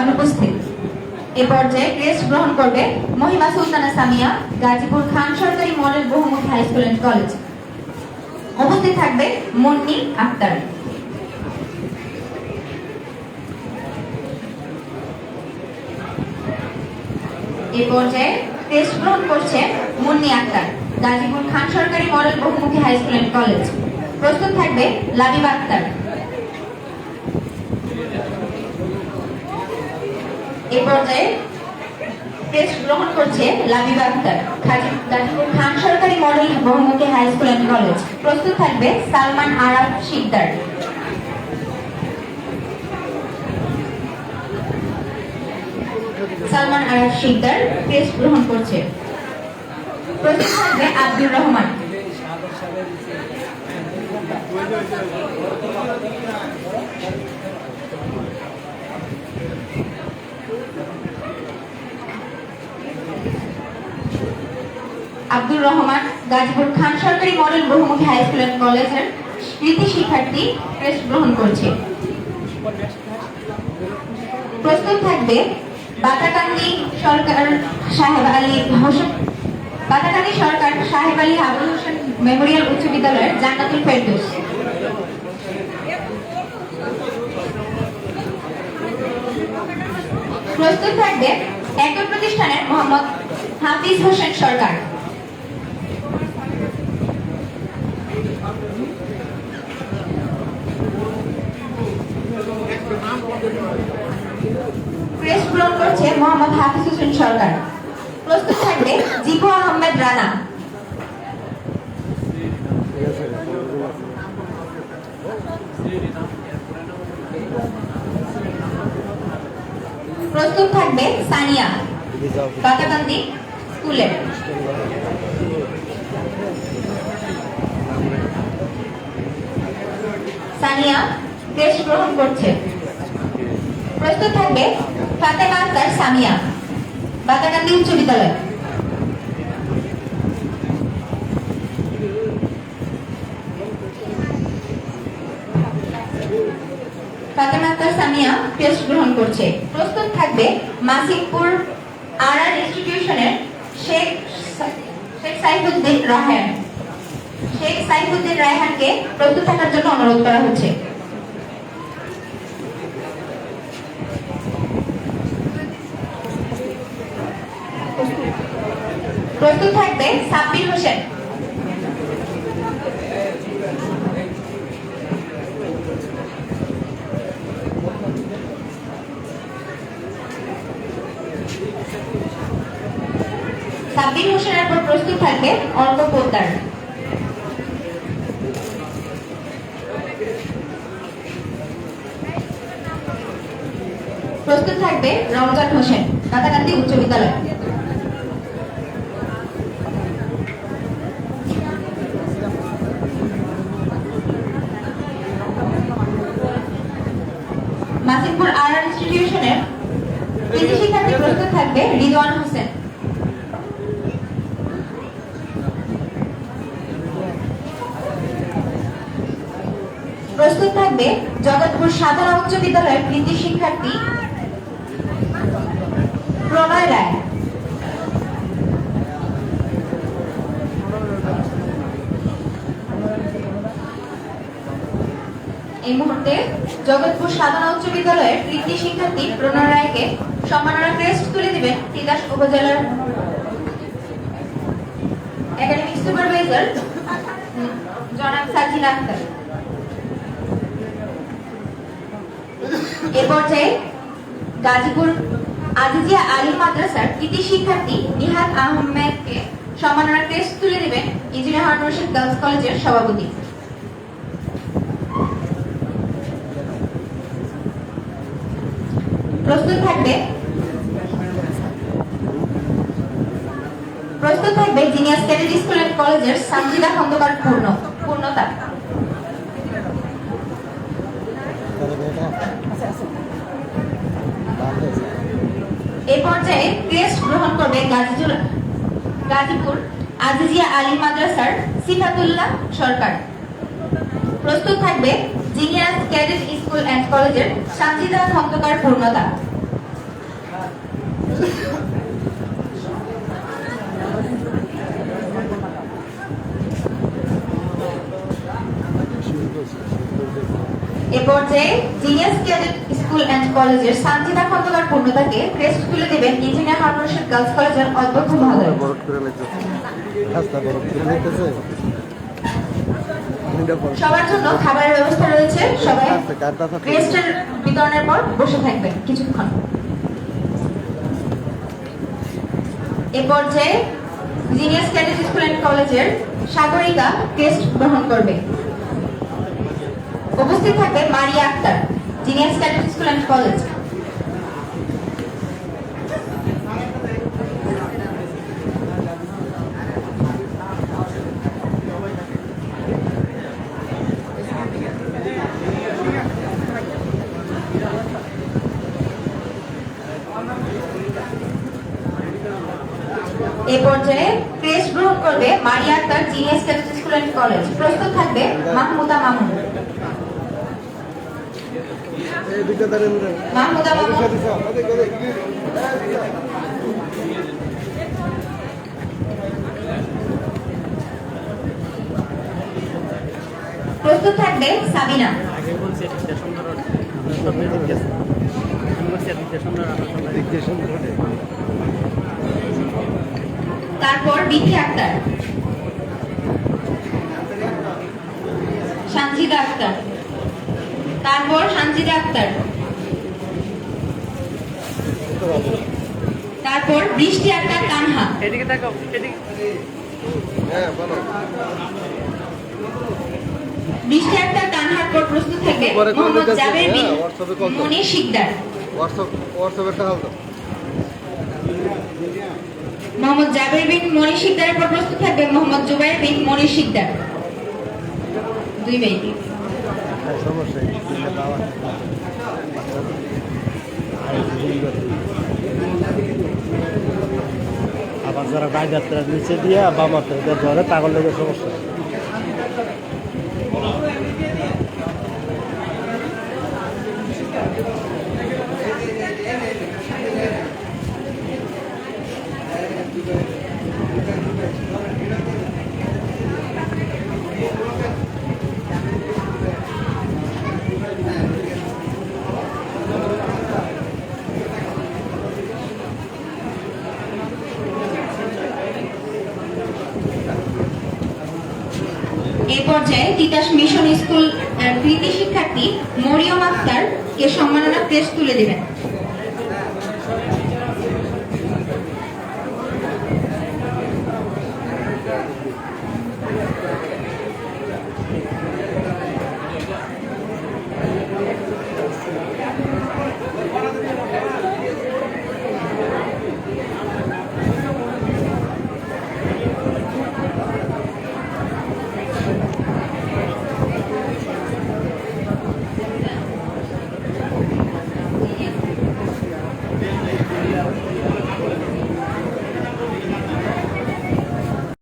অনুপস্থিত। এ পর্যায়ে ক্রেস্ট গ্রহণ করবে মহিমা সুলতানা সামিয়া, গাজীপুর খান সরকারি মডেল বহুমুখী হাই স্কুল অ্যান্ড কলেজ। উপস্থিত থাকবে মুন্নি আক্তার। এ পর্যায়ে ক্রেস্ট গ্রহণ করছে মুন্নি আক্তার, গাজীপুর খান সরকারি মডেল বহুমুখী হাই স্কুল অ্যান্ড কলেজ। প্রস্তুত থাকবে লাবিবা আক্তার। এ পর্যায়ে টেস্ট গ্রহণ করছে লাবিবা আক্তার। খান সরকারি মডেল বহুমুখী হাই স্কুল অ্যান্ড কলেজ প্রস্তুত থাকবে সালমান আরাফ শিকদার। সালমান আরাফ শিকদার টেস্ট গ্রহণ করছে। আব্দুর রহমান। আব্দুর রহমান, গাজীপুর খান সরকারি মডেল বহুমুখী হাই স্কুল অ্যান্ড কলেজের কৃতি শিক্ষার্থী টেস্ট গ্রহণ করছে। প্রস্তুত থাকবে বাতাকান্দি সরকার সাহেব আলী হোসেন বাতাকান্দি সরকার সাহেব আলী আবুল হোসেন মেমোরিয়াল উচ্চ বিদ্যালয়ের জান্নাতুল ফেরদৌস। প্রস্তুত থাকবে একই প্রতিষ্ঠানের মোহাম্মদ হাফিজ হোসেন সরকার। প্রেস গ্রহণ করছে মোহাম্মদ হাফিজ হোসেন সরকার। প্রস্তুত থাকবে জিকু আহমেদ রানা। প্রস্তুত থাকবে সানিয়া বাতাকান্দি স্কুলের সানিয়া দেশ গ্রহণ করছে। প্রস্তুত থাকবে, ফাতেমা আক্তার সামিয়া। বাতাকান্দি উচ্চ বিদ্যালয়। ফাতেমা সামিয়া টেস্ট গ্রহণ করছে। প্রস্তুত থাকবে মাসিকপুর আর আর ইনস্টিটিউশনের শেখ শেখ সাইফুদ্দিন রায়হান। শেখ সাইফুদ্দিন রায়হানকে প্রস্তুত থাকার জন্য অনুরোধ করা হচ্ছে। প্রস্তুত থাকবে সাব্বির হোসেন। সাব্বির হোসেনের পর প্রস্তুত থাকবে অর্ক পোদ্দার। প্রস্তুত থাকবে রমজান হোসেন কাতাকান্দি উচ্চ বিদ্যালয়। মাসিমপুর আর আর ইনস্টিটিউশনের কৃষি শিক্ষার্থী প্রস্তুত থাকবে রিদওয়ান হোসেন। প্রস্তুত থাকবে জগৎপুর সাধারণ উচ্চ বিদ্যালয়ের কৃতি শিক্ষার্থী প্রণয় রায় এই মুহূর্তে জগৎপুর সাধনা উচ্চ বিদ্যালয়ের কৃতি শিক্ষার্থী প্রণয় রায়কে সম্মাননা ক্রেস্ট তুলে দিবেন তিতাস উপজেলার একাডেমিক সুপারভাইজার জনাব সাজিদ আক্তার। এ পর্যায়ে গাজীপুর আজিজিয়া আলী মাদ্রাসার কৃতি শিক্ষার্থী নিহাত আহমেদকে সম্মাননা ক্রেস্ট তুলে দিবেন ইঞ্জিনিয়ার রশিদ গার্লস কলেজের সভাপতি। প্রস্তুত থাকবে। প্রস্তুত থাকবে জিনিয়াস ক্যাডেট স্কুল অ্যান্ড কলেজের সানজিদা খন্দকার পূর্ণ, পূর্ণতা। এই পর্যায়ে ক্রেস্ট গ্রহণ করবে গাজীপুর গাজীপুর আজিজিয়া আলী মাদ্রাসার সিফাতুল্লাহ সরকার। প্রস্তুত থাকবে জিনিয়াস ক্যাডেট স্কুল অ্যান্ড কলেজের সানজিদা খন্দকার পূর্ণতা। এ পর্যায়ে জিনিয়াস ক্যাডেট স্কুল অ্যান্ড কলেজের সানজিদা খন্দকার পূর্ণতাকে ক্রেস্ট তুলে দেবেন ইঞ্জিনিয়ার হারমোনিয়াম গার্লস কলেজের অধ্যক্ষ মহোদয়। সবার জন্য খাবারের ব্যবস্থা রয়েছে সবাই ক্রেস্টের বিতরণের পর বসে থাকবেন কিছুক্ষণ। এ পর্যায়ে জিনিয়াস ক্যাডেট স্কুল অ্যান্ড কলেজের সাগরিকা ক্রেস্ট গ্রহণ করবে। উপস্থিত থাকবে Maria Akter genius cadet school and college. এ পর্যায়ে ক্রেস্ট গ্রহণ করবে Maria Akter genius cadet school and college. প্রস্তুত থাকবে মামুন মাহমুদা। মামুন প্রস্তুত থাকবে সাবিনা। আগে তারপর বিথি আক্তার। সানজিদা আক্তার। তারপর সানজিদা আক্তার। তারপর বৃষ্টি আক্তার তানহা। এদিকে তাকাও এদিকে। হ্যাঁ বলো বৃষ্টি আক্তার তানহার পর প্রস্তুত থাকবে পরে call মোহাম্মদ জাবের বিন হ্যাঁ। মনির শিকদার। হোয়াটসঅ্যাপ হাল দাও মোহাম্মদ জাবের বিন মনি শিকদারের পর প্রস্তুত থাকবে মোহাম্মদ জুবাইর বিন মনি শিকদার দুই মিনিট। আবার যারা বাইরে নিচে দিয়ে বাম মাত্র ধরে তাগল লেগে সমস্যা এই পর্যায়ে তিতাস মিশন স্কুল কৃতি শিক্ষার্থী মরিয়ম আক্তার এ সম্মাননা পেশ তুলে দিবেন।